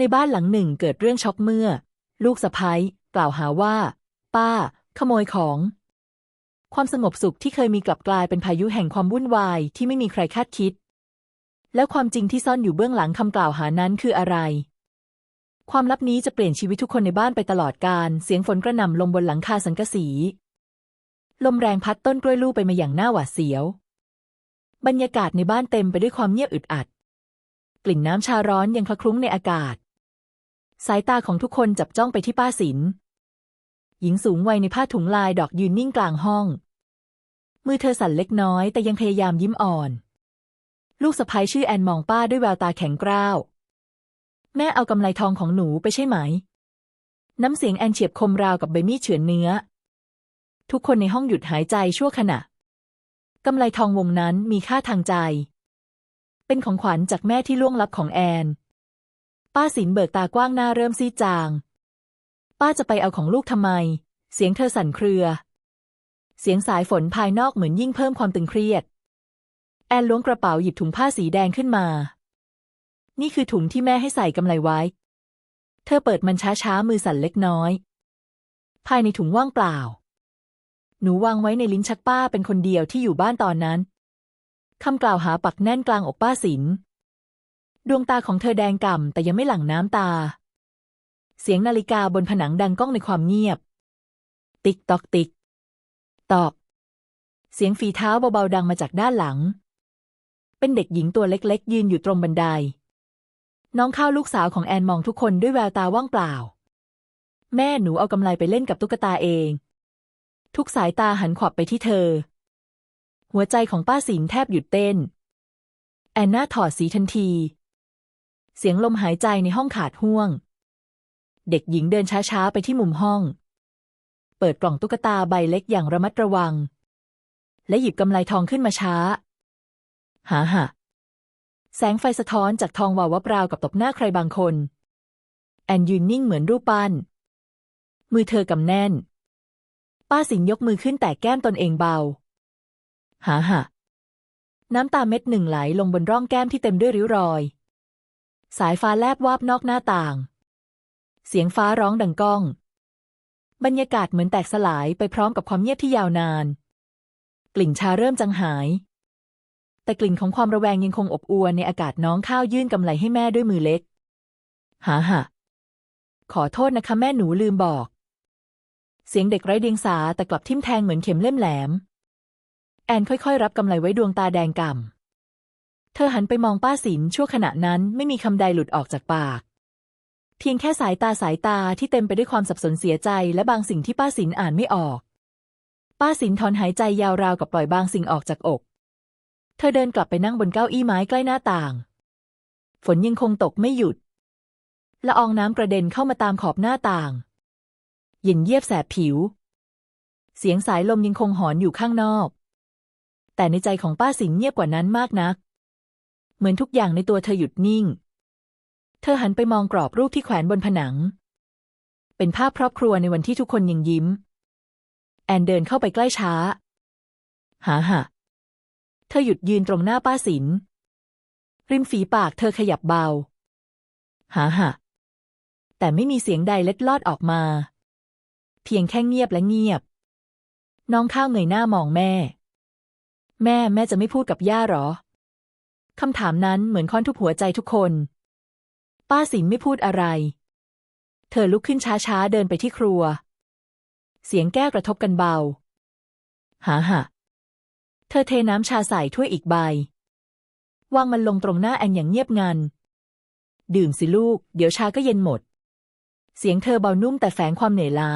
ในบ้านหลังหนึ่งเกิดเรื่องช็อกเมื่อ ลูกสะพ้ยกล่าวหาว่า ป้า ขโมยของ ความสงบสุขที่เคยมีกลับกลายเป็นพายุแห่งความวุ่นวายที่ไม่มีใครคาดคิด แล้วความจริงที่ซ่อนอยู่เบื้องหลังคำกล่าวหานั้นคืออะไร ความลับนี้จะเปลี่ยนชีวิตทุกคนในบ้านไปตลอดกาลเสียงฝนกระหน่ำลงบนหลังคาสังกะสี ลมแรงพัดต้นกล้วยลู่ไปมาอย่างหน้าหวาดเสียว บรรยากาศในบ้านเต็มไปด้วยความเงียบอึดอัด กลิ่นน้ำชาร้อนยังคละคลุ้งในอากาศ สายตาของทุกคนจับจ้องไปที่ป้าสิน หญิงสูงวัยในผ้าถุงลายดอกยืนนิ่งกลางห้อง มือเธอสั่นเล็กน้อยแต่ยังพยายามยิ้มอ่อน ลูกสะใภ้ชื่อแอนมองป้าด้วยแววตาแข็งกร้าว แม่เอากำไลทองของหนูไปใช่ไหม น้ำเสียงแอนเฉียบคมราวกับใบมีดเฉือนเนื้อ ทุกคนในห้องหยุดหายใจชั่วขณะกำไลทองวงนั้นมีค่าทางใจ เป็นของขวัญจากแม่ที่ล่วงลับของแอน ป้าสินเบิกตากว้างหน้าเริ่มซีดจาง ป้าจะไปเอาของลูกทำไม เสียงเธอสั่นเครือ เสียงสายฝนภายนอกเหมือนยิ่งเพิ่มความตึงเครียด แอนล้วงกระเป๋าหยิบถุงผ้าสีแดงขึ้นมา นี่คือถุงที่แม่ให้ใส่กำไลไว้ เธอเปิดมันช้าๆมือสั่นเล็กน้อย ภายในถุงว่างเปล่า หนูวางไว้ในลิ้นชักป้าเป็นคนเดียวที่อยู่บ้านตอนนั้นคำกล่าวหาปักแน่นกลางอกป้าสิน ดวงตาของเธอแดงก่ำแต่ยังไม่หลั่งน้ำตา เสียงนาฬิกาบนผนังดังก้องในความเงียบ ติ๊กตอกติ๊ก ตอก เสียงฝีเท้าเบาๆดังมาจากด้านหลัง เป็นเด็กหญิงตัวเล็กๆ ยืนอยู่ตรงบันได น้องข้าวลูกสาวของแอนมองทุกคนด้วยแววตาว่างเปล่า แม่หนูเอากำไลไปเล่นกับตุ๊กตาเอง ทุกสายตาหันขวับไปที่เธอ หัวใจของป้าสินแทบหยุดเต้น แอนน่าถอดสีทันที เสียงลมหายใจในห้องขาดห่วง เด็กหญิงเดินช้าๆไปที่มุมห้อง เปิดกล่องตุ๊กตาใบเล็กอย่างระมัดระวัง และหยิบกำไลทองขึ้นมาช้า หาหะแสงไฟสะท้อนจากทองวาววับราวกับตบหน้าใครบางคน แอนยืนนิ่งเหมือนรูปปั้น มือเธอกำแน่น ป้าสิงยกมือขึ้นแต่แก้มตนเองเบา หาหะน้ำตาเม็ดหนึ่งไหลลงบนร่องแก้มที่เต็มด้วยริ้วรอย สายฟ้าแลบวาบนอกหน้าต่าง เสียงฟ้าร้องดังก้อง บรรยากาศเหมือนแตกสลายไปพร้อมกับความเงียบที่ยาวนาน กลิ่นชาเริ่มจางหาย แต่กลิ่นของความระแวงยังคงอบอวลในอากาศน้องข้าวยื่นกำไลให้แม่ด้วยมือเล็ก หาหะขอโทษนะคะแม่หนูลืมบอก เสียงเด็กไร้เดียงสาแต่กลับทิ่มแทงเหมือนเข็มเล่มแหลม แอนค่อยๆ รับกำไลไว้ดวงตาแดงก่ำ เธอหันไปมองป้าสินชั่วขณะนั้นไม่มีคำใดหลุดออกจากปาก เพียงแค่สายตาสายตาที่เต็มไปด้วยความสับสนเสียใจและบางสิ่งที่ป้าสินอ่านไม่ออก ป้าสินถอนหายใจยาวราวกับปล่อยบางสิ่งออกจากอก เธอเดินกลับไปนั่งบนเก้าอี้ไม้ใกล้หน้าต่าง ฝนยังคงตกไม่หยุดละอองน้ำกระเด็นเข้ามาตามขอบหน้าต่างเย็นเยียบแสบผิว เสียงสายลมยังคงหอนอยู่ข้างนอก แต่ในใจของป้าสิงเงียบกว่านั้นมากนัก เหมือนทุกอย่างในตัวเธอหยุดนิ่ง เธอหันไปมองกรอบรูปที่แขวนบนผนัง เป็นภาพครอบครัวในวันที่ทุกคนยังยิ้ม แอนเดินเข้าไปใกล้ช้า หาหะเธอหยุดยืนตรงหน้าป้าสิน ริมฝีปากเธอขยับเบา หาหะแต่ไม่มีเสียงใดเล็ดลอดออกมา เพียงแค่เงียบและเงียบ น้องข้าวเงยหน้ามองแม่ แม่แม่จะไม่พูดกับย่าหรอ คำถามนั้นเหมือนค้อนทุบหัวใจทุกคน ป้าสินไม่พูดอะไร เธอลุกขึ้นช้าๆ เดินไปที่ครัว เสียงแก้วกระทบกันเบา หาหะเธอเทน้ำชาใส่ถ้วยอีกใบ วางมันลงตรงหน้าแอนอย่างเงียบงัน ดื่มสิลูก เดี๋ยวชาก็เย็นหมด เสียงเธอเบานุ่มแต่แฝงความเหนื่อยล้า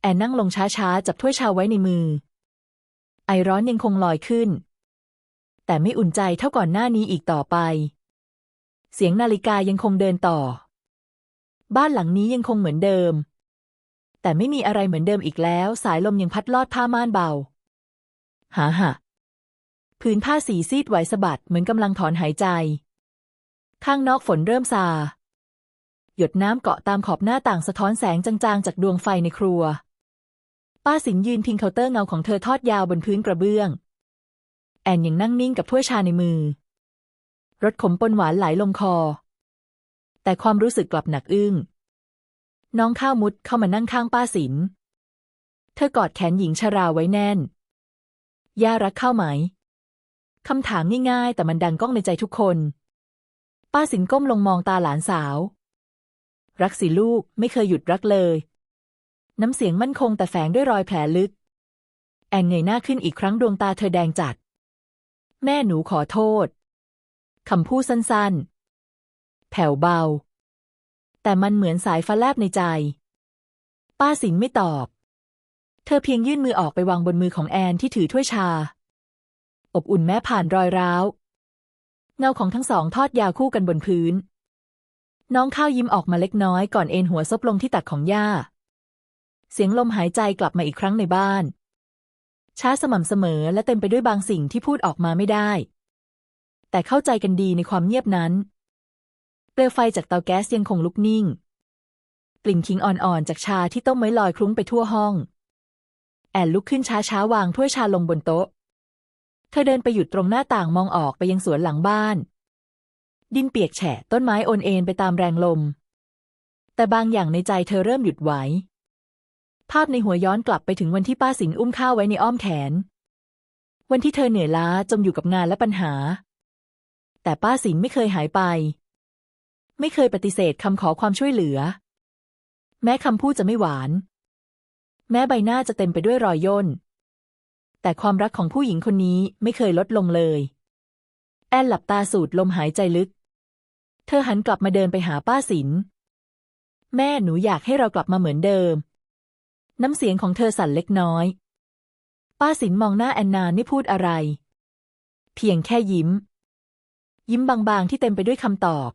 แอนนั่งลงช้าๆ จับถ้วยชาไว้ในมือ ไอร้อนยังคงลอยขึ้น แต่ไม่อุ่นใจเท่าก่อนหน้านี้อีกต่อไป เสียงนาฬิกายังคงเดินต่อ บ้านหลังนี้ยังคงเหมือนเดิม แต่ไม่มีอะไรเหมือนเดิมอีกแล้ว สายลมยังพัดลอดผ้าม่านเบาหาหะพื้นผ้าสีซีดไหวสะบัดเหมือนกำลังถอนหายใจ ข้างนอกฝนเริ่มซา หยดน้ำเกาะตามขอบหน้าต่างสะท้อนแสงจางๆ จากดวงไฟในครัว ป้าสิงยืนพิงเคาน์เตอร์เงาของเธอทอดยาวบนพื้นกระเบื้อง แอนยังนั่งนิ่งกับถ้วยชาในมือ รสขมปนหวานไหลลงคอ แต่ความรู้สึกกลับหนักอึ้ง น้องข้าวมุดเข้ามานั่งข้างป้าสิน เธอกอดแขนหญิงชราไว้แน่น ย่ารักข้าวไหม คำถามง่ายๆ แต่มันดังก้องในใจทุกคน ป้าสินก้มลงมองตาหลานสาว รักสิลูกไม่เคยหยุดรักเลย น้ำเสียงมั่นคงแต่แฝงด้วยรอยแผลลึกแอนเงยหน้าขึ้นอีกครั้งดวงตาเธอแดงจัด แม่หนูขอโทษ คำพูดสั้นๆ แผ่วเบา แต่มันเหมือนสายฟ้าแลบในใจ ป้าสินไม่ตอบ เธอเพียงยื่นมือออกไปวางบนมือของแอนที่ถือถ้วยชา อบอุ่นแม้ผ่านรอยร้าว เงาของทั้งสองทอดยาวคู่กันบนพื้น น้องข้าวยิ้มออกมาเล็กน้อยก่อนเอ็นหัวซบลงที่ตักของย่า เสียงลมหายใจกลับมาอีกครั้งในบ้าน ช้าสม่ำเสมอและเต็มไปด้วยบางสิ่งที่พูดออกมาไม่ได้ แต่เข้าใจกันดีในความเงียบนั้น เปลวไฟจากเตาแก๊สยังคงลุกนิ่ง กลิ่นขิงอ่อนๆจากชาที่ต้มไว้ลอยคลุ้งไปทั่วห้อง แอนลุกขึ้นช้าๆวางถ้วยชาลงบนโต๊ะ เธอเดินไปหยุดตรงหน้าต่างมองออกไปยังสวนหลังบ้าน ดินเปียกแฉะต้นไม้โอนเอ็นไปตามแรงลม แต่บางอย่างในใจเธอเริ่มหยุดไหว ภาพในหัวย้อนกลับไปถึงวันที่ป้าสินอุ้มข้าวไว้ในอ้อมแขน วันที่เธอเหนื่อยล้าจมอยู่กับงานและปัญหา แต่ป้าสินไม่เคยหายไป ไม่เคยปฏิเสธคำขอความช่วยเหลือ แม้คำพูดจะไม่หวาน แม้ใบหน้าจะเต็มไปด้วยรอยย่น แต่ความรักของผู้หญิงคนนี้ไม่เคยลดลงเลย แอนหลับตาสูดลมหายใจลึก เธอหันกลับมาเดินไปหาป้าสิน แม่หนูอยากให้เรากลับมาเหมือนเดิม น้ำเสียงของเธอสั่นเล็กน้อย ป้าสินมองหน้าแอนนาไม่พูดอะไร เพียงแค่ยิ้ม ยิ้มบางๆที่เต็มไปด้วยคำตอบ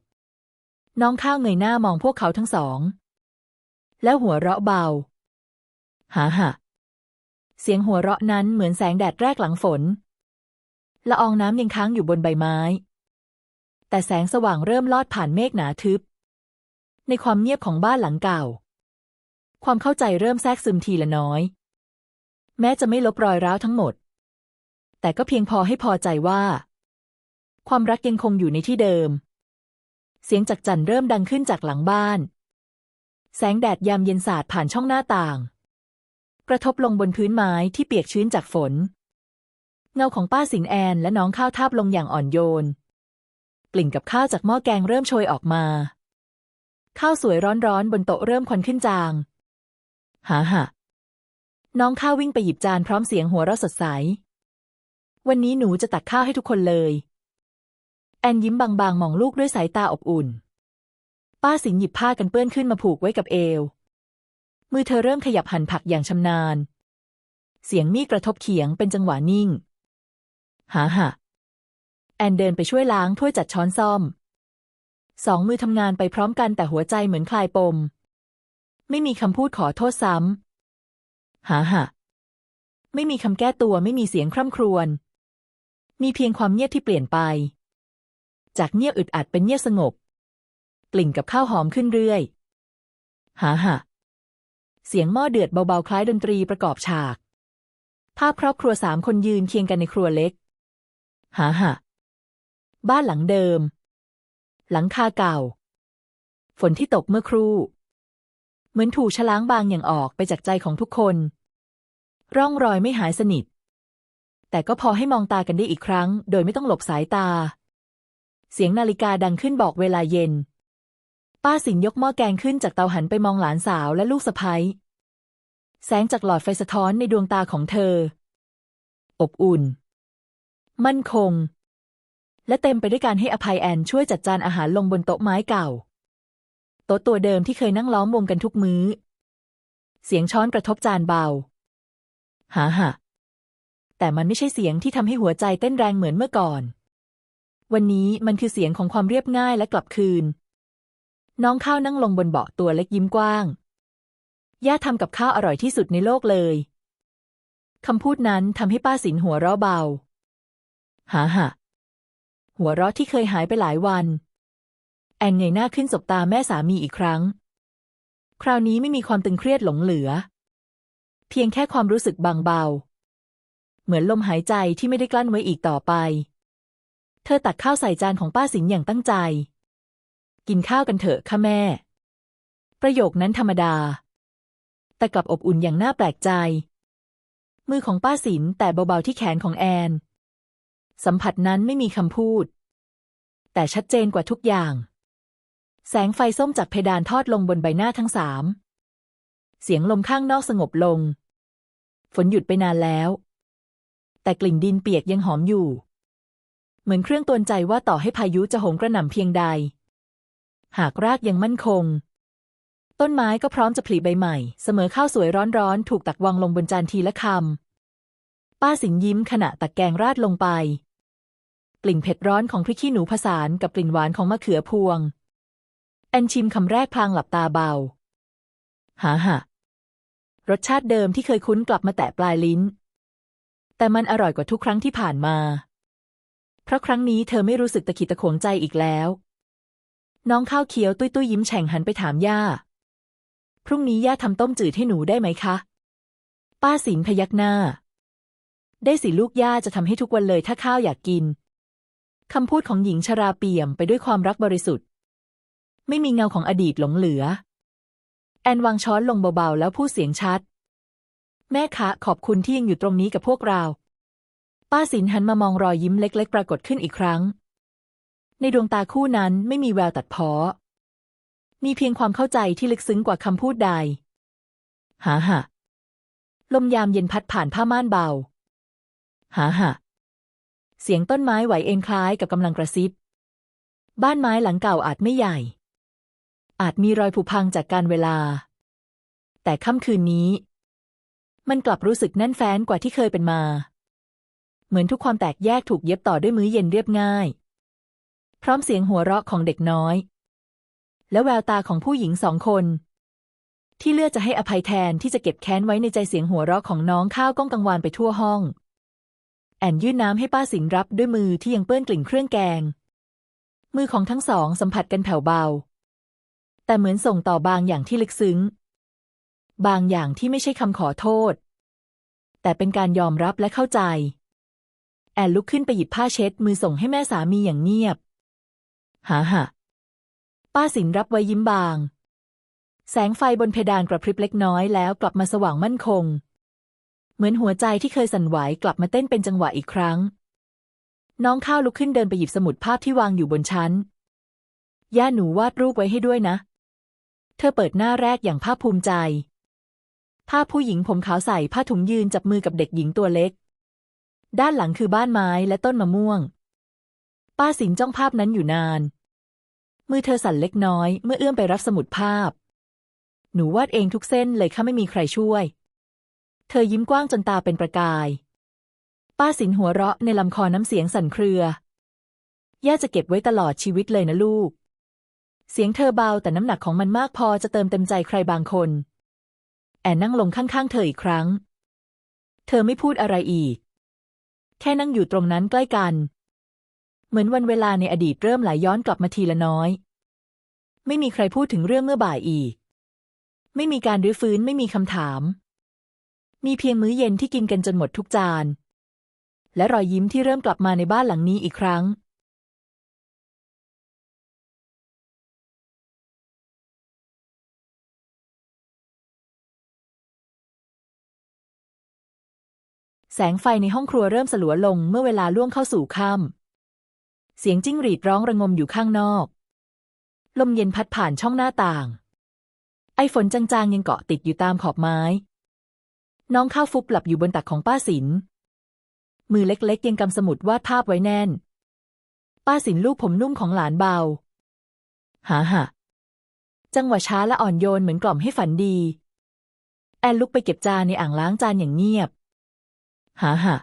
น้องข้าวเงยหน้ามองพวกเขาทั้งสอง แล้วหัวเราะเบาหาหะเสียงหัวเราะนั้นเหมือนแสงแดดแรกหลังฝนละอองน้ำยังค้างอยู่บนใบไม้ แต่แสงสว่างเริ่มลอดผ่านเมฆหนาทึบ ในความเงียบของบ้านหลังเก่า ความเข้าใจเริ่มแทรกซึมทีละน้อย แม้จะไม่ลบรอยร้าวทั้งหมด แต่ก็เพียงพอให้พอใจว่า ความรักยังคงอยู่ในที่เดิม เสียงจักจันเริ่มดังขึ้นจากหลังบ้าน แสงแดดยามเย็นสาดผ่านช่องหน้าต่าง กระทบลงบนพื้นไม้ที่เปียกชื้นจากฝน เงาของป้าสินแอนและน้องข้าวทาบลงอย่างอ่อนโยนกลิ่นกับข้าวจากหม้อแกงเริ่มโชยออกมา ข้าวสวยร้อนๆบนโต๊ะเริ่มควันขึ้นจาง หาหะน้องข้าววิ่งไปหยิบจานพร้อมเสียงหัวเราะสดใส วันนี้หนูจะตักข้าวให้ทุกคนเลย แอนยิ้มบางๆมองลูกด้วยสายตาอบอุ่น ป้าสินหยิบผ้ากันเปื้อนขึ้นมาผูกไว้กับเอว มือเธอเริ่มขยับหั่นผักอย่างชำนาญ เสียงมีดกระทบเขียงเป็นจังหวะนิ่ง หาหะแอนเดินไปช่วยล้างถ้วยจัดช้อนซ่อม สองมือทำงานไปพร้อมกันแต่หัวใจเหมือนคลายปม ไม่มีคำพูดขอโทษซ้ำหาหะไม่มีคำแก้ตัวไม่มีเสียงคร่ำครวญ มีเพียงความเงียบที่เปลี่ยนไป จากเงียบอึดอัดเป็นเงียบสงบ กลิ่นกับข้าวหอมขึ้นเรื่อย หาหะเสียงหม้อเดือดเบาๆ คล้ายดนตรีประกอบฉาก ภาพครอบครัวสามคนยืนเคียงกันในครัวเล็ก หาหะบ้านหลังเดิม หลังคาเก่า ฝนที่ตกเมื่อครู่ เหมือนถูกฉล้างบางอย่างออกไปจากใจของทุกคน ร่องรอยไม่หายสนิท แต่ก็พอให้มองตากันได้อีกครั้ง โดยไม่ต้องหลบสายตา เสียงนาฬิกาดังขึ้นบอกเวลาเย็น ป้าสินยกหม้อแกงขึ้นจากเตาหันไปมองหลานสาวและลูกสะใภ้แสงจากหลอดไฟสะท้อนในดวงตาของเธอ อบอุ่น มั่นคง และเต็มไปด้วยการให้อภัยแอนช่วยจัดจานอาหารลงบนโต๊ะไม้เก่า โต๊ะตัวเดิมที่เคยนั่งล้อมวงกันทุกมื้อ เสียงช้อนกระทบจานเบาหาหะแต่มันไม่ใช่เสียงที่ทำให้หัวใจเต้นแรงเหมือนเมื่อก่อน วันนี้มันคือเสียงของความเรียบง่ายและกลับคืน น้องข้าวนั่งลงบนเบาะตัวเล็กยิ้มกว้าง ย่าทำกับข้าวอร่อยที่สุดในโลกเลยคำพูดนั้นทำให้ป้าสินหัวเราะเบา หาหะหัวเราะที่เคยหายไปหลายวัน แอนเงยหน้าขึ้นสบตาแม่สามีอีกครั้ง คราวนี้ไม่มีความตึงเครียดหลงเหลือ เพียงแค่ความรู้สึกบางเบา เหมือนลมหายใจที่ไม่ได้กลั้นไว้อีกต่อไป เธอตักข้าวใส่จานของป้าสินอย่างตั้งใจ กินข้าวกันเถอะค่ะแม่ ประโยคนั้นธรรมดา แต่กลับอบอุ่นอย่างน่าแปลกใจ มือของป้าสินแต่เบาๆที่แขนของแอน สัมผัสนั้นไม่มีคำพูด แต่ชัดเจนกว่าทุกอย่าง แสงไฟส้มจากเพดานทอดลงบนใบหน้าทั้งสาม เสียงลมข้างนอกสงบลง ฝนหยุดไปนานแล้ว แต่กลิ่นดินเปียกยังหอมอยู่ เหมือนเครื่องตือนใจว่าต่อให้พายุจะโหมกระหน่ำเพียงใด หากรากยังมั่นคง ต้นไม้ก็พร้อมจะผลิใบใหม่ เสมอข้าวสวยร้อนๆ ถูกตักวางลงบนจานทีละคำ ป้าสิงยิ้มขณะตักแกงราดลงไป กลิ่นเผ็ดร้อนของพริกขี้หนูผสานกับกลิ่นหวานของมะเขือพวง อนชิมคำแรกพลางหลับตาเบา หาหะรสชาติเดิมที่เคยคุ้นกลับมาแตะปลายลิ้น แต่มันอร่อยกว่าทุกครั้งที่ผ่านมา เพราะครั้งนี้เธอไม่รู้สึกตะขิดตะขวงใจอีกแล้ว น้องข้าวเคี้ยวตุ้ยตุ้ยยิ้มแฉ่งหันไปถามย่า พรุ่งนี้ย่าทำต้มจืดให้หนูได้ไหมคะ ป้าสินพยักหน้า ได้สิลูกย่าจะทำให้ทุกวันเลยถ้าข้าวอยากกินคำพูดของหญิงชราเปี่ยมไปด้วยความรักบริสุทธิ์ ไม่มีเงาของอดีตหลงเหลือ แอนวางช้อนลงเบาๆ แล้วพูดเสียงชัด แม่คะขอบคุณที่ยังอยู่ตรงนี้กับพวกเรา ป้าสินหันมามองรอยยิ้มเล็ก ๆ ปรากฏขึ้นอีกครั้ง ในดวงตาคู่นั้นไม่มีแววตัดพ้อมีเพียงความเข้าใจที่ลึกซึ้งกว่าคำพูดใด หาหะลมยามเย็นพัดผ่านผ้าม่านเบา หาหะเสียงต้นไม้ไหวเอ็นคล้ายกับกำลังกระซิบ บ้านไม้หลังเก่าอาจไม่ใหญ่ อาจมีรอยผุพังจากการเวลา แต่ค่ำคืนนี้ มันกลับรู้สึกแน่นแฟ้นกว่าที่เคยเป็นมา เหมือนทุกความแตกแยกถูกเย็บต่อด้วยมื้อเย็นเรียบง่าย พร้อมเสียงหัวเราะของเด็กน้อย และแววตาของผู้หญิงสองคน ที่เลือกจะให้อภัยแทนที่จะเก็บแค้นไว้ในใจเสียงหัวเราะของน้องข้าวก้องกังวานไปทั่วห้อง แอนยื่นน้ำให้ป้าสิงรับด้วยมือที่ยังเปื้อนกลิ่นเครื่องแกงมือของทั้งสองสัมผัสกันแผ่วเบา แต่เหมือนส่งต่อบางอย่างที่ลึกซึ้ง บางอย่างที่ไม่ใช่คำขอโทษ แต่เป็นการยอมรับและเข้าใจ แอนลุกขึ้นไปหยิบผ้าเช็ดมือส่งให้แม่สามีอย่างเงียบหาหะป้าสินรับไว้ยิ้มบาง แสงไฟบนเพดานกระพริบเล็กน้อยแล้วกลับมาสว่างมั่นคง เหมือนหัวใจที่เคยสั่นไหวกลับมาเต้นเป็นจังหวะอีกครั้ง น้องข้าวลุกขึ้นเดินไปหยิบสมุดภาพที่วางอยู่บนชั้น ย่าหนูวาดรูปไว้ให้ด้วยนะ เธอเปิดหน้าแรกอย่างภาคภูมิใจ ภาพผู้หญิงผมขาวใส่ผ้าถุงยืนจับมือกับเด็กหญิงตัวเล็ก ด้านหลังคือบ้านไม้และต้นมะม่วง ป้าสินจ้องภาพนั้นอยู่นาน มือเธอสั่นเล็กน้อย เมื่อเอื้อมไปรับสมุดภาพ หนูวาดเองทุกเส้นเลยค่ะไม่มีใครช่วย เธอยิ้มกว้างจนตาเป็นประกาย ป้าสินหัวเราะในลำคอน้ำเสียงสั่นเครือ ย่าจะเก็บไว้ตลอดชีวิตเลยนะลูก เสียงเธอเบาแต่น้ำหนักของมันมากพอจะเติมเต็มใจใครบางคน แอนนั่งลงข้างๆ เธออีกครั้ง เธอไม่พูดอะไรอีก แค่นั่งอยู่ตรงนั้นใกล้กัน เหมือนวันเวลาในอดีตเริ่มไหลย้อนกลับมาทีละน้อย ไม่มีใครพูดถึงเรื่องเมื่อบ่ายอีก ไม่มีการรื้อฟื้นไม่มีคำถาม มีเพียงมื้อเย็นที่กินกันจนหมดทุกจาน และรอยยิ้มที่เริ่มกลับมาในบ้านหลังนี้อีกครั้ง แสงไฟในห้องครัวเริ่มสลัวลงเมื่อเวลาล่วงเข้าสู่ค่ำเสียงจิ้งหรีดร้องระงมอยู่ข้างนอก ลมเย็นพัดผ่านช่องหน้าต่าง ไอฝนจางๆยังเกาะติดอยู่ตามขอบไม้ น้องข้าวฟุบหลับอยู่บนตักของป้าสิน มือเล็กๆยังกำสมุดวาดภาพไว้แน่น ป้าสินลูกผมนุ่มของหลานเบา หาหะจังหวะช้าและอ่อนโยนเหมือนกล่อมให้ฝันดี แอนลุกไปเก็บจานในอ่างล้างจานอย่างเงียบ หาหะ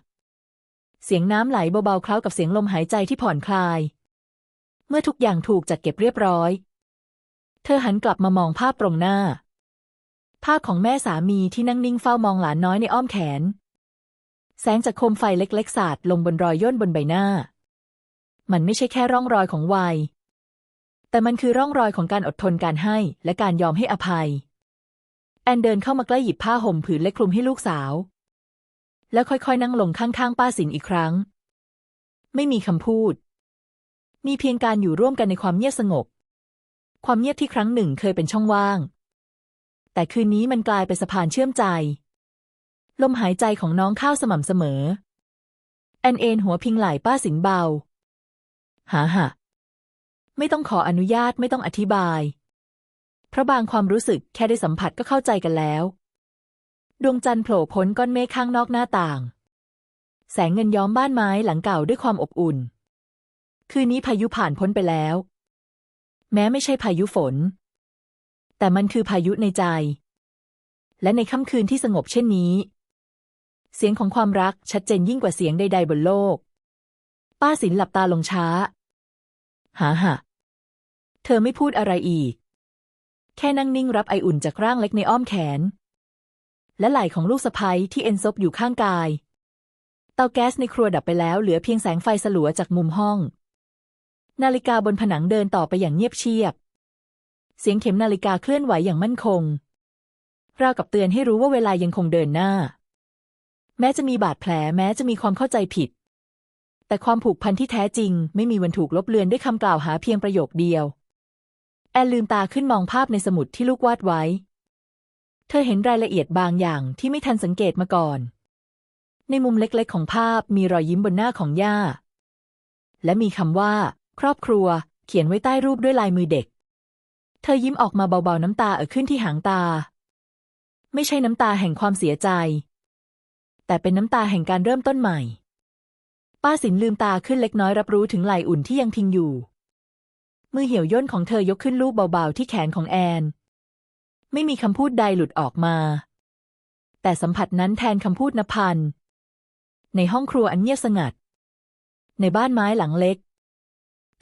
เสียงน้ำไหลเบาๆ คล้ากับเสียงลมหายใจที่ผ่อนคลาย เมื่อทุกอย่างถูกจัดเก็บเรียบร้อย เธอหันกลับมามองภาพตรงหน้า ภาพของแม่สามีที่นั่งนิ่งเฝ้ามองหลานน้อยในอ้อมแขน แสงจากโคมไฟเล็กๆ สาดลงบนรอยย่นบนใบหน้า มันไม่ใช่แค่ร่องรอยของวัย แต่มันคือร่องรอยของการอดทนการให้และการยอมให้อภัย แอนเดินเข้ามาใกล้หยิบผ้าห่มผืนเล็กคลุมให้ลูกสาว แล้วค่อยๆ นั่งลงข้างๆ ป้าสินอีกครั้ง ไม่มีคำพูด มีเพียงการอยู่ร่วมกันในความเงียบสงบ ความเงียบที่ครั้งหนึ่งเคยเป็นช่องว่าง แต่คืนนี้มันกลายเป็นสะพานเชื่อมใจ ลมหายใจของน้องข้าวสม่ำเสมอ แอนเอนหัวพิงไหล่ป้าสินเบา หาหะไม่ต้องขออนุญาตไม่ต้องอธิบาย เพราะบางความรู้สึกแค่ได้สัมผัสก็เข้าใจกันแล้ว ดวงจันทร์โผล่พ้นก้อนเมฆข้างนอกหน้าต่าง แสงเงินย้อมบ้านไม้หลังเก่าด้วยความอบอุ่น คืนนี้พายุผ่านพ้นไปแล้ว แม้ไม่ใช่พายุฝน แต่มันคือพายุในใจ และในค่ำคืนที่สงบเช่นนี้ เสียงของความรักชัดเจนยิ่งกว่าเสียงใดๆบนโลก ป้าสินหลับตาลงช้า หาหะเธอไม่พูดอะไรอีก แค่นั่งนิ่งรับไออุ่นจากร่างเล็กในอ้อมแขน และไหล่ของลูกสะใภ้ที่เอ็นซบอยู่ข้างกาย เตาแก๊สในครัวดับไปแล้วเหลือเพียงแสงไฟสลัวจากมุมห้อง นาฬิกาบนผนังเดินต่อไปอย่างเงียบเชียบ เสียงเข็มนาฬิกาเคลื่อนไหวอย่างมั่นคงราวกับเตือนให้รู้ว่าเวลายังคงเดินหน้า แม้จะมีบาดแผลแม้จะมีความเข้าใจผิด แต่ความผูกพันที่แท้จริง ไม่มีวันถูกลบเลือนด้วยคำกล่าวหาเพียงประโยคเดียว แอนลืมตาขึ้นมองภาพในสมุดที่ลูกวาดไว้ เธอเห็นรายละเอียดบางอย่างที่ไม่ทันสังเกตมาก่อน ในมุมเล็กๆ ของภาพมีรอยยิ้มบนหน้าของย่า และมีคำว่า ครอบครัว เขียนไว้ใต้รูปด้วยลายมือเด็ก เธอยิ้มออกมาเบาๆ น้ำตาเอ่อขึ้นที่หางตา ไม่ใช่น้ำตาแห่งความเสียใจ แต่เป็นน้ำตาแห่งการเริ่มต้นใหม่ ป้าสินลืมตาขึ้นเล็กน้อยรับรู้ถึงไหลอุ่นที่ยังพิงอยู่ มือเหี่ยวย่นของเธอยกขึ้นลูบเบาๆที่แขนของแอน ไม่มีคำพูดใดหลุดออกมา แต่สัมผัสนั้นแทนคำพูดนพันในห้องครัวอันเงียบสงัด ในบ้านไม้หลังเล็ก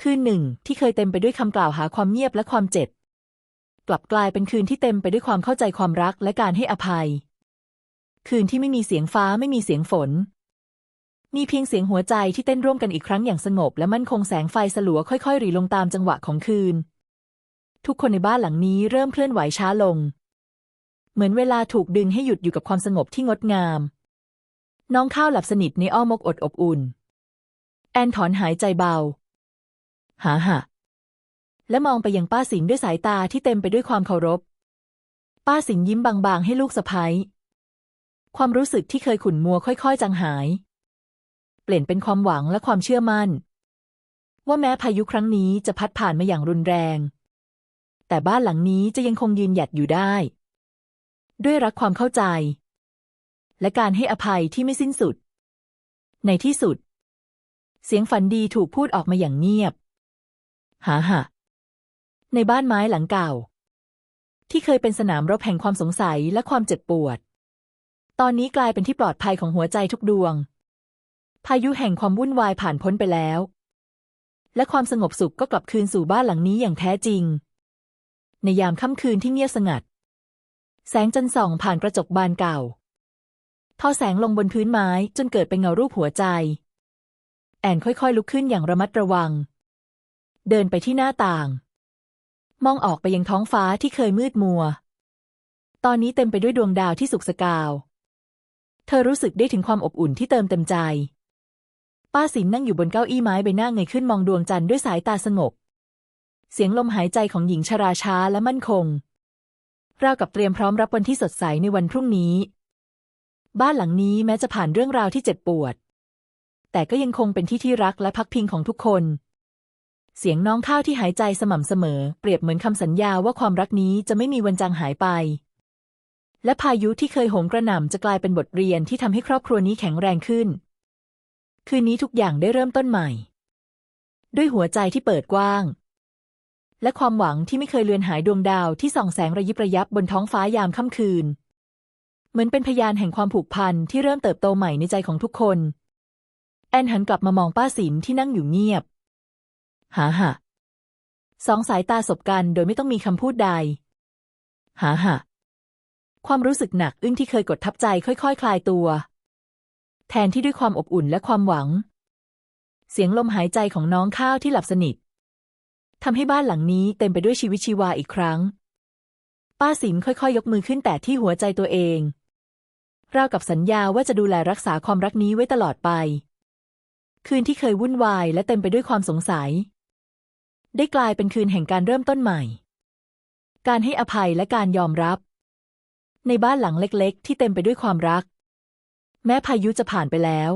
คืนหนึ่งที่เคยเต็มไปด้วยคำกล่าวหาความเงียบและความเจ็บ กลับกลายเป็นคืนที่เต็มไปด้วยความเข้าใจความรักและการให้อภัย คืนที่ไม่มีเสียงฟ้าไม่มีเสียงฝน มีเพียงเสียงหัวใจที่เต้นร่วมกันอีกครั้งอย่างสงบและมั่นคงแสงไฟสลัวค่อยๆหรี่ลงตามจังหวะของคืน ทุกคนในบ้านหลังนี้เริ่มเคลื่อนไหวช้าลง เหมือนเวลาถูกดึงให้หยุดอยู่กับความสงบที่งดงาม น้องข้าวหลับสนิทในอ้อมอกอดอบอุ่น แอนถอนหายใจเบา หาหะและมองไปยังป้าสิงด้วยสายตาที่เต็มไปด้วยความเคารพ ป้าสิงยิ้มบางๆให้ลูกสะพ้ยความรู้สึกที่เคยขุ่นมัวค่อยๆ จางหาย เปลี่ยนเป็นความหวังและความเชื่อมั่น ว่าแม้พายุครั้งนี้จะพัดผ่านมาอย่างรุนแรง แต่บ้านหลังนี้จะยังคงยืนหยัดอยู่ได้ ด้วยรักความเข้าใจ และการให้อภัยที่ไม่สิ้นสุด ในที่สุด เสียงฝันดีถูกพูดออกมาอย่างเงียบหาหะในบ้านไม้หลังเก่า ที่เคยเป็นสนามรบแห่งความสงสัยและความเจ็บปวด ตอนนี้กลายเป็นที่ปลอดภัยของหัวใจทุกดวง พายุแห่งความวุ่นวายผ่านพ้นไปแล้ว และความสงบสุขก็กลับคืนสู่บ้านหลังนี้อย่างแท้จริง ในยามค่ำคืนที่เงียบสงัด แสงจันทร์ส่องผ่านกระจกบานเก่า ทอแสงลงบนพื้นไม้จนเกิดเป็นเงารูปหัวใจ แอนค่อยๆ ลุกขึ้นอย่างระมัดระวัง เดินไปที่หน้าต่าง มองออกไปยังท้องฟ้าที่เคยมืดมัว ตอนนี้เต็มไปด้วยดวงดาวที่สุกสกาว เธอรู้สึกได้ถึงความอบอุ่นที่เติมเต็มใจ ป้าสินนั่งอยู่บนเก้าอี้ไม้ใบหน้าเงยขึ้นมองดวงจันทร์ด้วยสายตาสงบ เสียงลมหายใจของหญิงชราช้าและมั่นคง ราวกับเตรียมพร้อมรับวันที่สดใสในวันพรุ่งนี้ บ้านหลังนี้แม้จะผ่านเรื่องราวที่เจ็บปวด แต่ก็ยังคงเป็นที่ที่รักและพักพิงของทุกคน เสียงน้องข้าวที่หายใจสม่ำเสมอ เปรียบเหมือนคำสัญญาว่าความรักนี้จะไม่มีวันจางหายไป และพายุที่เคยโหมกระหน่ำจะกลายเป็นบทเรียนที่ทำให้ครอบครัวนี้แข็งแรงขึ้น คืนนี้ทุกอย่างได้เริ่มต้นใหม่ ด้วยหัวใจที่เปิดกว้าง และความหวังที่ไม่เคยเลือนหายดวงดาวที่ส่องแสงระยิบระยับบนท้องฟ้ายามค่ำคืน เหมือนเป็นพยานแห่งความผูกพันที่เริ่มเติบโตใหม่ในใจของทุกคน แอนหันกลับมามองป้าสินที่นั่งอยู่เงียบหาหะสองสายตาสบกันโดยไม่ต้องมีคำพูดใดหาหะความรู้สึกหนักอึ้งที่เคยกดทับใจค่อยๆคคลายตัว แทนที่ด้วยความอบอุ่นและความหวัง เสียงลมหายใจของน้องข้าวที่หลับสนิท ทำให้บ้านหลังนี้เต็มไปด้วยชีวิตชีวาอีกครั้ง ป้าสินค่อยๆ ยกมือขึ้นแต่ที่หัวใจตัวเองราวกับสัญญาว่าจะดูแลรักษาความรักนี้ไว้ตลอดไป คืนที่เคยวุ่นวายและเต็มไปด้วยความสงสัย ได้กลายเป็นคืนแห่งการเริ่มต้นใหม่ การให้อภัยและการยอมรับ ในบ้านหลังเล็กๆ ที่เต็มไปด้วยความรัก แม้พายุจะผ่านไปแล้ว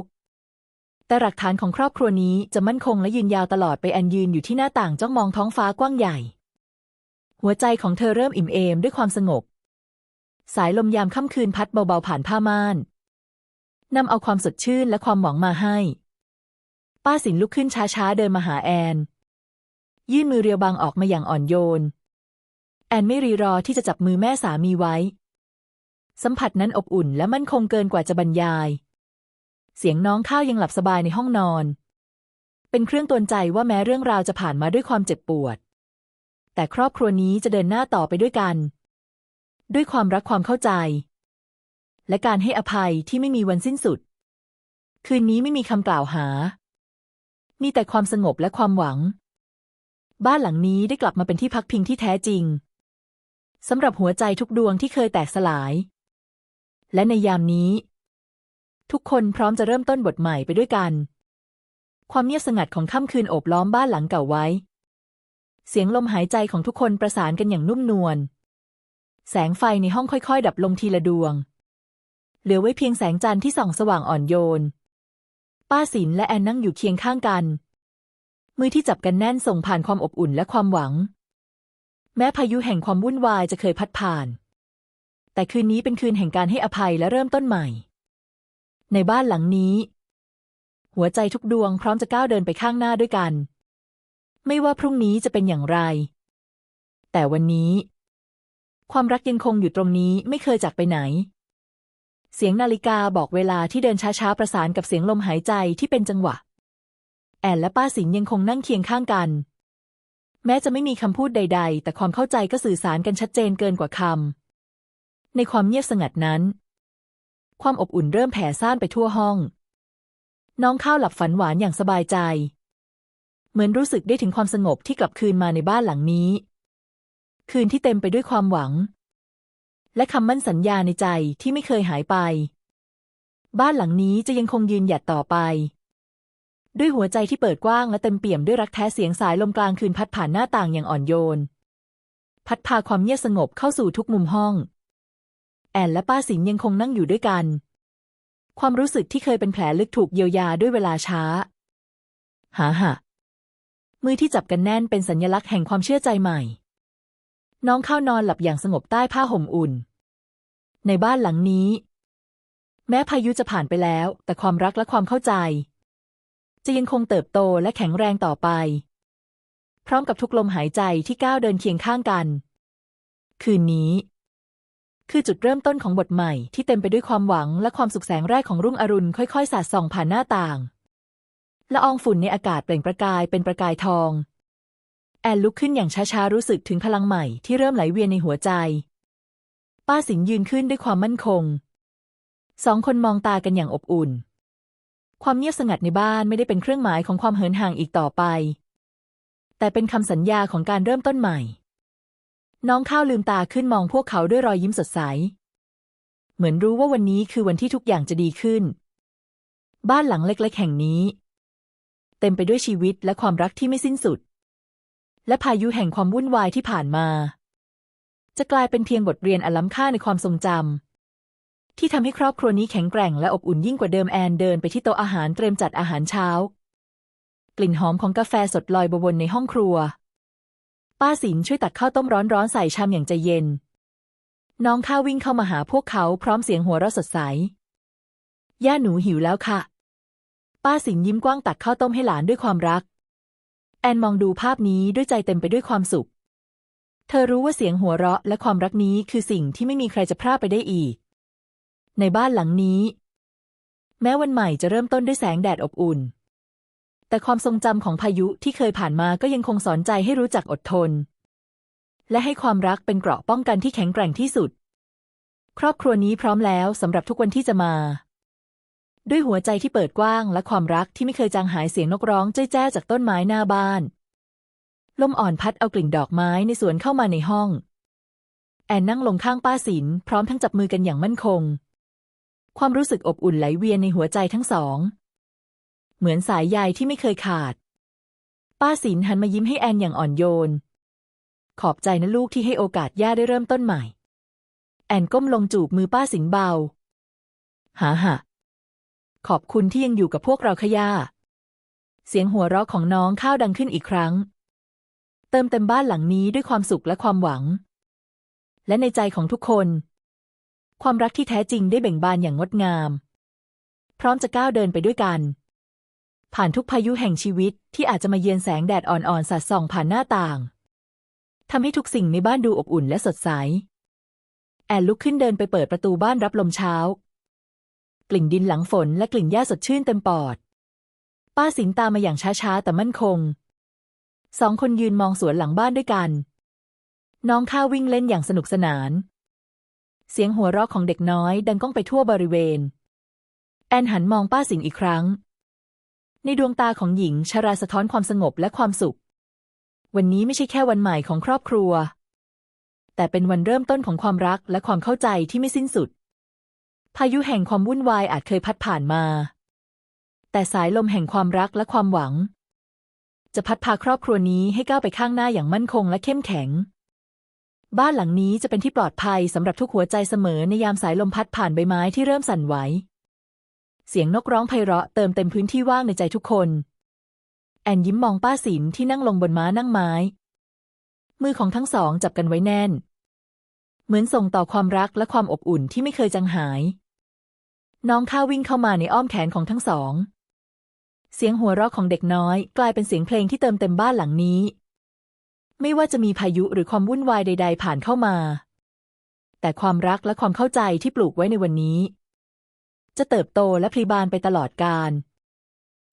แต่หลักฐานของครอบครัวนี้จะมั่นคงและยืนยาวตลอดไปแอนยืนอยู่ที่หน้าต่างจ้องมองท้องฟ้ากว้างใหญ่ หัวใจของเธอเริ่มอิ่มเอมด้วยความสงบ สายลมยามค่ำคืนพัดเบาๆผ่านผ้าม่านนำเอาความสดชื่นและความหวังมาให้ ป้าสินลุกขึ้นช้าๆเดินมาหาแอน ยื่นมือเรียวบางออกมาอย่างอ่อนโยน แอนไม่รีรอที่จะจับมือแม่สามีไว้ สัมผัสนั้นอบอุ่นและมั่นคงเกินกว่าจะบรรยาย เสียงน้องข้าวยังหลับสบายในห้องนอน เป็นเครื่องตือนใจว่าแม้เรื่องราวจะผ่านมาด้วยความเจ็บปวด แต่ครอบครัวนี้จะเดินหน้าต่อไปด้วยกัน ด้วยความรักความเข้าใจ และการให้อภัยที่ไม่มีวันสิ้นสุด คืนนี้ไม่มีคำกล่าวหา มีแต่ความสงบและความหวัง บ้านหลังนี้ได้กลับมาเป็นที่พักพิงที่แท้จริงสำหรับหัวใจทุกดวงที่เคยแตกสลาย และในยามนี้ ทุกคนพร้อมจะเริ่มต้นบทใหม่ไปด้วยกัน ความเงียบสงัดของค่ำคืนโอบล้อมบ้านหลังเก่าไว้ เสียงลมหายใจของทุกคนประสานกันอย่างนุ่มนวล แสงไฟในห้องค่อยๆ ดับลงทีละดวง เหลือไว้เพียงแสงจันทร์ที่ส่องสว่างอ่อนโยน ป้าสินและแอนนั่งอยู่เคียงข้างกัน มือที่จับกันแน่นส่งผ่านความอบอุ่นและความหวัง แม้พายุแห่งความวุ่นวายจะเคยพัดผ่าน แต่คืนนี้เป็นคืนแห่งการให้อภัยและเริ่มต้นใหม่ ในบ้านหลังนี้ หัวใจทุกดวงพร้อมจะก้าวเดินไปข้างหน้าด้วยกัน ไม่ว่าพรุ่งนี้จะเป็นอย่างไร แต่วันนี้ ความรักยังคงอยู่ตรงนี้ไม่เคยจากไปไหน เสียงนาฬิกาบอกเวลาที่เดินช้าๆประสานกับเสียงลมหายใจที่เป็นจังหวะ แอนและป้าสิงยังคงนั่งเคียงข้างกัน แม้จะไม่มีคำพูดใด ๆ แต่ความเข้าใจก็สื่อสารกันชัดเจนเกินกว่าคำในความเงียบสงัดนั้น ความอบอุ่นเริ่มแผ่ซ่านไปทั่วห้อง น้องข้าวหลับฝันหวานอย่างสบายใจ เหมือนรู้สึกได้ถึงความสงบที่กลับคืนมาในบ้านหลังนี้ คืนที่เต็มไปด้วยความหวัง และคำมั่นสัญญาในใจที่ไม่เคยหายไป บ้านหลังนี้จะยังคงยืนหยัดต่อไป ด้วยหัวใจที่เปิดกว้างและเต็มเปี่ยมด้วยรักแท้เสียงสายลมกลางคืนพัดผ่านหน้าต่างอย่างอ่อนโยน พัดพาความเงียบสงบเข้าสู่ทุกมุมห้อง แอนและป้าสิงยังคงนั่งอยู่ด้วยกัน ความรู้สึกที่เคยเป็นแผลลึกถูกเยียวยาด้วยเวลาช้า หาหะมือที่จับกันแน่นเป็นสัญลักษณ์แห่งความเชื่อใจใหม่ น้องเข้านอนหลับอย่างสงบใต้ผ้าห่มอุ่น ในบ้านหลังนี้ แม้พายุจะผ่านไปแล้ว แต่ความรักและความเข้าใจ จะยังคงเติบโตและแข็งแรงต่อไป พร้อมกับทุกลมหายใจที่ก้าวเดินเคียงข้างกัน คืนนี้ คือจุดเริ่มต้นของบทใหม่ที่เต็มไปด้วยความหวังและความสุขแสงแรกของรุ่งอรุณค่อยๆ สาดส่องผ่านหน้าต่างละอองฝุ่นในอากาศเปล่งประกายเป็นประกายทอง แอนลุกขึ้นอย่างช้าๆ รู้สึกถึงพลังใหม่ที่เริ่มไหลเวียนในหัวใจ ป้าสิงยืนขึ้นด้วยความมั่นคง สองคนมองตากันอย่างอบอุ่น ความเงียบสงัดในบ้านไม่ได้เป็นเครื่องหมายของความเหินห่างอีกต่อไป แต่เป็นคำสัญญาของการเริ่มต้นใหม่ น้องข้าวลืมตาขึ้นมองพวกเขาด้วยรอยยิ้มสดใส เหมือนรู้ว่าวันนี้คือวันที่ทุกอย่างจะดีขึ้น บ้านหลังเล็กๆ แห่งนี้ เต็มไปด้วยชีวิตและความรักที่ไม่สิ้นสุด และพายุแห่งความวุ่นวายที่ผ่านมา จะกลายเป็นเพียงบทเรียนอันล้ำค่าในความทรงจำที่ทำให้ครอบครัวนี้แข็งแกร่งและอบอุ่นยิ่งกว่าเดิมแอนเดินไปที่โต๊ะอาหารเตรียมจัดอาหารเช้า กลิ่นหอมของกาแฟสดลอยบวนในห้องครัว ป้าสินช่วยตักข้าวต้มร้อนๆใส่ชามอย่างใจเย็น น้องข้าววิ่งเข้ามาหาพวกเขาพร้อมเสียงหัวเราะสดใส ย่าหนูหิวแล้วค่ะ ป้าสิงยิ้มกว้างตักข้าวต้มให้หลานด้วยความรัก แอนมองดูภาพนี้ด้วยใจเต็มไปด้วยความสุข เธอรู้ว่าเสียงหัวเราะและความรักนี้คือสิ่งที่ไม่มีใครจะพลาดไปได้อีก ในบ้านหลังนี้ แม้วันใหม่จะเริ่มต้นด้วยแสงแดดอบอุ่น แต่ความทรงจำของพายุที่เคยผ่านมาก็ยังคงสอนใจให้รู้จักอดทน และให้ความรักเป็นเกราะป้องกันที่แข็งแกร่งที่สุด ครอบครัวนี้พร้อมแล้วสำหรับทุกวันที่จะมา ด้วยหัวใจที่เปิดกว้างและความรักที่ไม่เคยจางหายเสียงนกร้องเจ้ยแจ้จากต้นไม้หน้าบ้าน ลมอ่อนพัดเอากลิ่นดอกไม้ในสวนเข้ามาในห้อง แอนนั่งลงข้างป้าสินพร้อมทั้งจับมือกันอย่างมั่นคง ความรู้สึกอบอุ่นไหลเวียนในหัวใจทั้งสอง เหมือนสายใยที่ไม่เคยขาด ป้าสินหันมายิ้มให้แอนอย่างอ่อนโยน ขอบใจนะลูกที่ให้โอกาสย่าได้เริ่มต้นใหม่ แอนก้มลงจูบมือป้าสิงเบาหาหะขอบคุณที่ยังอยู่กับพวกเราขย่าเสียงหัวเราะของน้องข้าวดังขึ้นอีกครั้ง เติมเต็มบ้านหลังนี้ด้วยความสุขและความหวัง และในใจของทุกคน ความรักที่แท้จริงได้เบ่งบานอย่างงดงาม พร้อมจะก้าวเดินไปด้วยกัน ผ่านทุกพายุแห่งชีวิตที่อาจจะมาเยือนแสงแดดอ่อนๆสาดส่องผ่านหน้าต่างทำให้ทุกสิ่งในบ้านดูอบอุ่นและสดใส แอนลุกขึ้นเดินไปเปิดประตูบ้านรับลมเช้า กลิ่นดินหลังฝนและกลิ่นหญ้าสดชื่นเต็มปอด ป้าสิงตามมาอย่างช้าๆ แต่มั่นคง สองคนยืนมองสวนหลังบ้านด้วยกัน น้องข้าววิ่งเล่นอย่างสนุกสนาน เสียงหัวเราะของเด็กน้อยดังก้องไปทั่วบริเวณ แอนหันมองป้าสิงอีกครั้ง ในดวงตาของหญิงชราสะท้อนความสงบและความสุข วันนี้ไม่ใช่แค่วันใหม่ของครอบครัว แต่เป็นวันเริ่มต้นของความรักและความเข้าใจที่ไม่สิ้นสุด พายุแห่งความวุ่นวายอาจเคยพัดผ่านมา แต่สายลมแห่งความรักและความหวัง จะพัดพาครอบครัวนี้ให้ก้าวไปข้างหน้าอย่างมั่นคงและเข้มแข็ง บ้านหลังนี้จะเป็นที่ปลอดภัยสำหรับทุกหัวใจเสมอในยามสายลมพัดผ่านใบไม้ที่เริ่มสั่นไหว เสียงนกร้องไพเราะเติมเต็มพื้นที่ว่างในใจทุกคน แอนยิ้มมองป้าสินที่นั่งลงบนม้านั่งไม้ มือของทั้งสองจับกันไว้แน่น เหมือนส่งต่อความรักและความอบอุ่นที่ไม่เคยจางหาย น้องข้าวิ่งเข้ามาในอ้อมแขนของทั้งสอง เสียงหัวเราะของเด็กน้อย กลายเป็นเสียงเพลงที่เติมเต็มบ้านหลังนี้ ไม่ว่าจะมีพายุหรือความวุ่นวายใด ๆ ผ่านเข้ามา แต่ความรักและความเข้าใจที่ปลูกไว้ในวันนี้ จะเติบโตและพลีบานไปตลอดกาล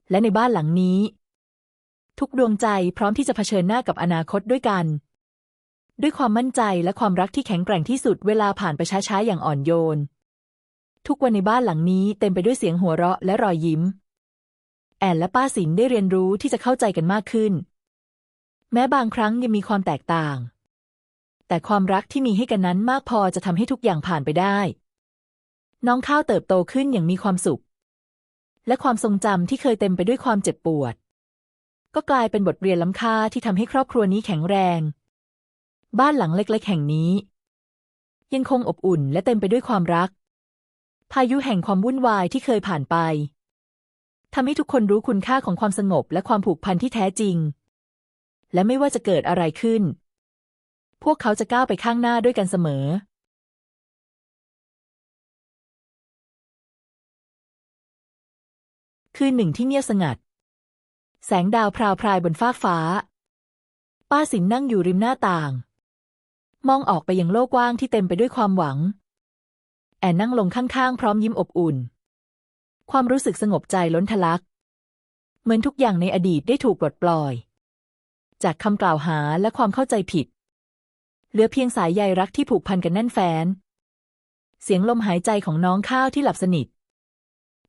และในบ้านหลังนี้ ทุกดวงใจพร้อมที่จะเผชิญหน้ากับอนาคตด้วยกัน ด้วยความมั่นใจและความรักที่แข็งแกร่งที่สุดเวลาผ่านไปช้าๆอย่างอ่อนโยน ทุกวันในบ้านหลังนี้เต็มไปด้วยเสียงหัวเราะและรอยยิ้ม แอนและป้าสินได้เรียนรู้ที่จะเข้าใจกันมากขึ้น แม้บางครั้งยังมีความแตกต่าง แต่ความรักที่มีให้กันนั้นมากพอจะทำให้ทุกอย่างผ่านไปได้ น้องข้าวเติบโตขึ้นอย่างมีความสุข และความทรงจำที่เคยเต็มไปด้วยความเจ็บปวด ก็กลายเป็นบทเรียนล้ำค่าที่ทำให้ครอบครัวนี้แข็งแรง บ้านหลังเล็กๆ แห่งนี้ ยังคงอบอุ่นและเต็มไปด้วยความรัก พายุแห่งความวุ่นวายที่เคยผ่านไปทำให้ทุกคนรู้คุณค่าของความสงบและความผูกพันที่แท้จริง และไม่ว่าจะเกิดอะไรขึ้น พวกเขาจะก้าวไปข้างหน้าด้วยกันเสมอ คืนหนึ่งที่เงียบสงัด แสงดาวพราวพรายบนฟากฟ้า ป้าสินนั่งอยู่ริมหน้าต่าง มองออกไปยังโลกกว้างที่เต็มไปด้วยความหวัง แอนนั่งลงข้างๆ พร้อมยิ้มอบอุ่น ความรู้สึกสงบใจล้นทะลัก เหมือนทุกอย่างในอดีตได้ถูกปลดปล่อย จากคำกล่าวหาและความเข้าใจผิด เหลือเพียงสายใยรักที่ผูกพันกันแน่นแฟ้นเสียงลมหายใจของน้องข้าวที่หลับสนิท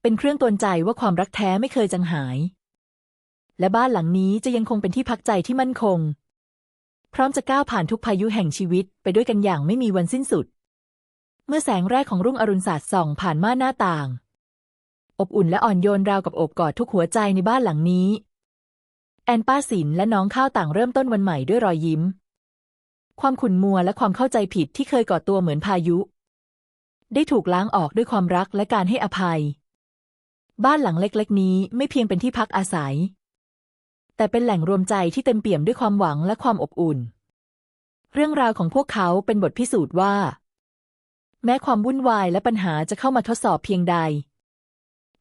เป็นเครื่องตวนใจว่าความรักแท้ไม่เคยจางหาย และบ้านหลังนี้จะยังคงเป็นที่พักใจที่มั่นคง พร้อมจะก้าวผ่านทุกพายุแห่งชีวิตไปด้วยกันอย่างไม่มีวันสิ้นสุด เมื่อแสงแรกของรุ่งอรุณสาดส่องผ่านม่านหน้าต่าง อบอุ่นและอ่อนโยนราวกับโอบกอดทุกหัวใจในบ้านหลังนี้ แอนป้าสินและน้องข้าวต่างเริ่มต้นวันใหม่ด้วยรอยยิ้ม ความขุ่นมัวและความเข้าใจผิดที่เคยก่อตัวเหมือนพายุ ได้ถูกล้างออกด้วยความรักและการให้อภัย บ้านหลังเล็กๆ นี้ไม่เพียงเป็นที่พักอาศัย แต่เป็นแหล่งรวมใจที่เต็มเปี่ยมด้วยความหวังและความอบอุ่น เรื่องราวของพวกเขาเป็นบทพิสูจน์ว่า แม้ความวุ่นวายและปัญหาจะเข้ามาทดสอบเพียงใด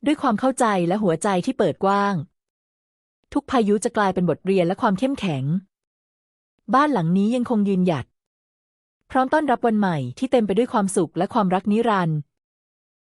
ด้วยความเข้าใจและหัวใจที่เปิดกว้าง ทุกพายุจะกลายเป็นบทเรียนและความเข้มแข็ง บ้านหลังนี้ยังคงยืนหยัด พร้อมต้อนรับวันใหม่ที่เต็มไปด้วยความสุขและความรักนิรันดร์